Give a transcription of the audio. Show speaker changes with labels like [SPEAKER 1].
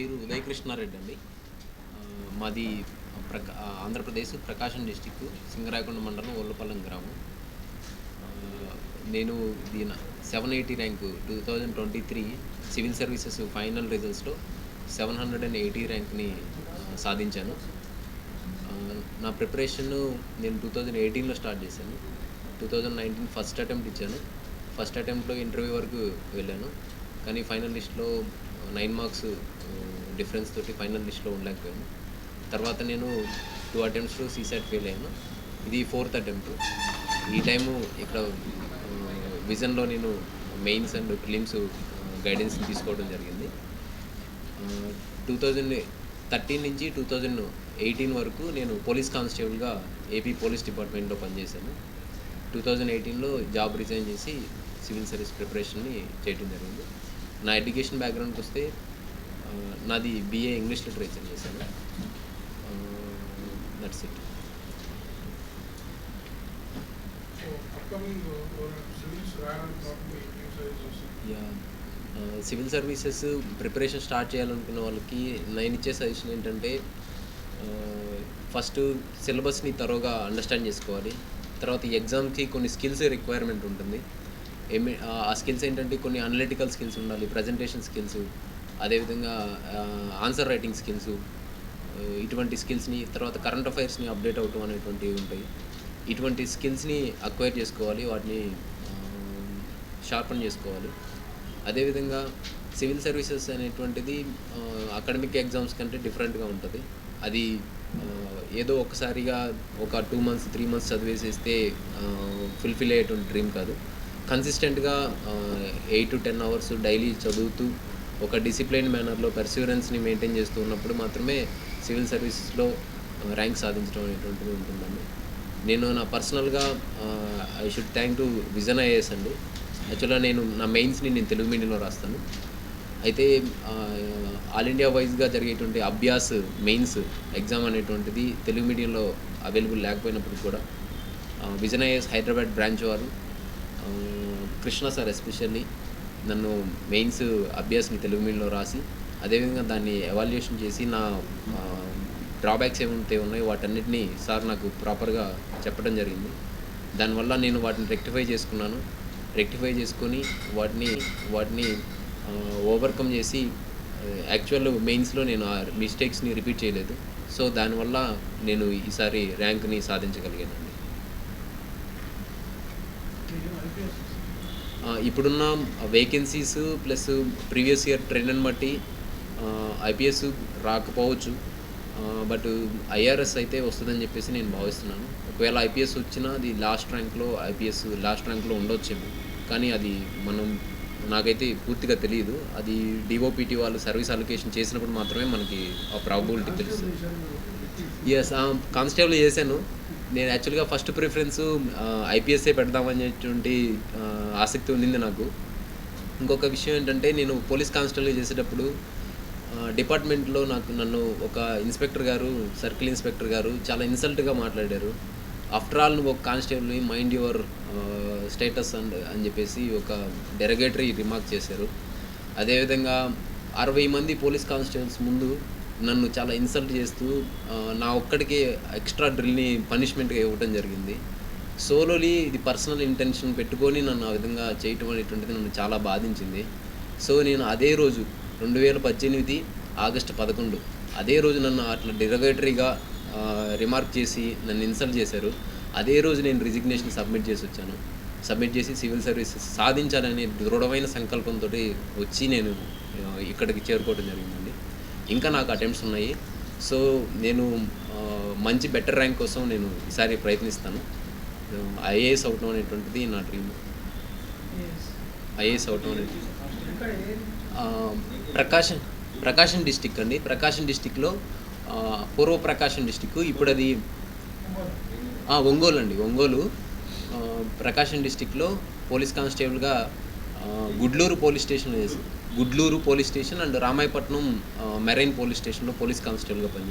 [SPEAKER 1] పేరు ఉదయ కృష్ణారెడ్డి అండి మాది ప్రకా ఆంధ్రప్రదేశ్ ప్రకాశం డిస్టిక్ సింగరాయకొండ మండలం ఒల్లపల్లం గ్రామం. నేను దీని seven eighty rank two thousand twenty three civil services final రిజల్ట్స్లో seven hundred and eighty ర్యాంక్ని సాధించాను. నా ప్రిపరేషన్ నేను టూ థౌజండ్ ఎయిటీన్లో స్టార్ట్ చేశాను. Two thousand nineteen first attempt ఇచ్చాను. ఫస్ట్ అటెంప్ట్లో ఇంటర్వ్యూ వరకు వెళ్ళాను. కానీ ఫైనల్ లిస్ట్లో నైన్ మార్క్స్ డిఫరెన్స్ తోటి ఫైనల్ లిస్ట్లో ఉండలేకపోయాను. తర్వాత నేను టూ అటెంప్ట్స్లో సీసెట్ ఫెయిల్ అయ్యాను. ఇది ఫోర్త్ అటెంప్ట్ ఈ టైము ఇక్కడ uh, విజన్లో నేను మెయిన్స్ అండ్ ఫిలిమ్స్ గైడెన్స్ తీసుకోవడం జరిగింది. టూ థౌజండ్ థర్టీన్ నుంచి టూ థౌజండ్ ఎయిటీన్ వరకు నేను పోలీస్ కానిస్టేబుల్గా ఏపీ పోలీస్ డిపార్ట్మెంట్లో పనిచేశాను. టూ థౌజండ్ ఎయిటీన్లో జాబ్ రిజైన్ చేసి సివిల్ సర్వీస్ ప్రిపరేషన్ని చేయడం జరిగింది. నా ఎడ్యుకేషన్ బ్యాక్గ్రౌండ్కి వస్తే నాది బీఏ ఇంగ్లీష్ లిటరేచర్ చేశాను. That's it civil services preparation start చేయాలనుకున్న వాళ్ళకి నేను ఇచ్చే సజెషన్ ఏంటంటే ఫస్ట్ సిలబస్ని తరోగా అండర్స్టాండ్ చేసుకోవాలి. తర్వాత ఎగ్జామ్కి కొన్ని స్కిల్స్ రిక్వైర్మెంట్ ఉంటుంది. ఏమి ఆ స్కిల్స్ ఏంటంటే కొన్ని అనలిటికల్ స్కిల్స్ ఉండాలి ప్రజెంటేషన్ స్కిల్స్ అదేవిధంగా ఆన్సర్ రైటింగ్ స్కిల్స్ ఇటువంటి స్కిల్స్ని తర్వాత కరెంట్ అఫైర్స్ని అప్డేట్ అవటం అనేటువంటివి ఉంటాయి. ఇటువంటి స్కిల్స్ని అక్వైర్ చేసుకోవాలి వాటిని షార్పన్ చేసుకోవాలి. అదేవిధంగా సివిల్ సర్వీసెస్ అనేటువంటిది అకాడమిక్ ఎగ్జామ్స్ కంటే డిఫరెంట్గా ఉంటుంది. అది ఏదో ఒకసారిగా ఒక టూ మంత్స్ త్రీ మంత్స్ చదివేసేస్తే ఫుల్ఫిల్ అయ్యేటువంటి డ్రీమ్ కాదు. కన్సిస్టెంట్గా eight to ten hours daily చదువుతూ ఒక డిసిప్లైన్ మేనర్లో పర్సూరెన్స్ని మెయింటైన్ చేస్తూ ఉన్నప్పుడు మాత్రమే సివిల్ సర్వీసెస్లో ర్యాంక్ సాధించడం అనేటువంటిది ఉంటుందండి. నేను నా పర్సనల్గా I should thank to Vision IAS అండి. యాక్చువల్గా నేను నా మెయిన్స్ని నేను తెలుగు మీడియంలో రాస్తాను. అయితే ఆల్ ఇండియా వైజ్గా జరిగేటువంటి అభ్యాస్ మెయిన్స్ ఎగ్జామ్ అనేటువంటిది తెలుగు మీడియంలో అవైలబుల్ లేకపోయినప్పుడు కూడా విజన్ ఐఏఎస్ హైదరాబాద్ బ్రాంచ్ వారు కృష్ణ సార్ ఎస్పెషల్లీ నన్ను మెయిన్స్ అభ్యాస్ని తెలుగు మీడియంలో రాసి అదేవిధంగా దాన్ని ఎవాల్యుయేషన్ చేసి నా డ్రాబ్యాక్స్ ఏమైతే ఉన్నాయో వాటన్నిటిని సార్ నాకు ప్రాపర్గా చెప్పడం జరిగింది. దానివల్ల నేను వాటిని రెక్టిఫై చేసుకున్నాను. రెక్టిఫై చేసుకొని వాటిని వాటిని ఓవర్కమ్ చేసి యాక్చువల్ మెయిన్స్లో నేను ఆ మిస్టేక్స్ని రిపీట్ చేయలేదు. సో దానివల్ల నేను ఈసారి ర్యాంక్ని సాధించగలిగానండి. ఇప్పుడున్న వేకెన్సీస్ ప్లస్ ప్రీవియస్ ఇయర్ ట్రెండ్ని బట్టి ఐపీఎస్ రాకపోవచ్చు. బట్ ఐఆర్ఎస్ అయితే వస్తుందని చెప్పేసి నేను భావిస్తున్నాను. ఒకవేళ ఐపీఎస్ వచ్చినా అది లాస్ట్ ర్యాంక్లో ఐపీఎస్ లాస్ట్ ర్యాంక్లో ఉండొచ్చేమో కానీ అది మనం నాకైతే పూర్తిగా తెలియదు. అది డిఓపిటి వాళ్ళు సర్వీస్ అలొకేషన్ చేసినప్పుడు మాత్రమే మనకి ఆ ప్రాబిలిటీ తెలుస్తుంది. ఎస్ కానిస్టేబుల్ చేశాను. నేను యాక్చువల్గా ఫస్ట్ ప్రిఫరెన్స్ ఐపీఎస్ఏ పెడదామనేటువంటి ఆసక్తి ఉండింది నాకు. ఇంకొక విషయం ఏంటంటే నేను పోలీస్ కానిస్టేబుల్ చేసేటప్పుడు డిపార్ట్మెంట్లో నాకు నన్ను ఒక ఇన్స్పెక్టర్ గారు సర్కిల్ ఇన్స్పెక్టర్ గారు చాలా ఇన్సల్ట్గా మాట్లాడారు. ఆఫ్టర్ ఆల్ నువ్వు ఒక constable mind your status and అని చెప్పేసి ఒక డెరగేటరీ రిమార్క్ చేశారు. అదేవిధంగా అరవై మంది పోలీస్ కానిస్టేబుల్స్ ముందు నన్ను చాలా ఇన్సల్ట్ చేస్తూ నా ఒక్కడికి ఎక్స్ట్రా డ్రిల్ని పనిష్మెంట్గా ఇవ్వడం జరిగింది. సోలోలీ ఇది పర్సనల్ ఇంటెన్షన్ పెట్టుకొని నన్ను ఆ విధంగా చేయటం అనేటువంటిది నన్ను చాలా బాధించింది. సో నేను అదే రోజు రెండు వేల పద్దెనిమిది ఆగస్టు పదకొండు అదే రోజు నన్ను అట్లా డిరగేటరీగా రిమార్క్ చేసి నన్ను ఇన్సల్ట్ చేశారు. అదే రోజు నేను రిజిగ్నేషన్ సబ్మిట్ చేసి వచ్చాను. సబ్మిట్ చేసి సివిల్ సర్వీసెస్ సాధించాలనే దృఢమైన సంకల్పంతో వచ్చి నేను ఇక్కడికి చేరుకోవడం జరిగిందండి. ఇంకా నాకు అటెంప్ట్స్ ఉన్నాయి. సో నేను మంచి బెటర్ ర్యాంక్ కోసం నేను ఈసారి ప్రయత్నిస్తాను. ఐఏఎస్ అవటం అనేటువంటిది నా డ్రీమ్ ఐఏఎస్ అవటం అనేది ప్రకాశం ప్రకాశం డిస్టిక్ అండి. ప్రకాశం డిస్టిక్లో పూర్వ ప్రకాశం డిస్టిక్ ఇప్పుడు అది ఒంగోలు. అండి ఒంగోలు. ప్రకాశం డిస్టిక్లో పోలీస్ కానిస్టేబుల్గా గుడ్లూరు పోలీస్ స్టేషన్లో చేసి Gudluru police station and Ramayapatnam marine police స్టేషన్లో పోలీస్ కానిస్టేబుల్గా పనిచేసి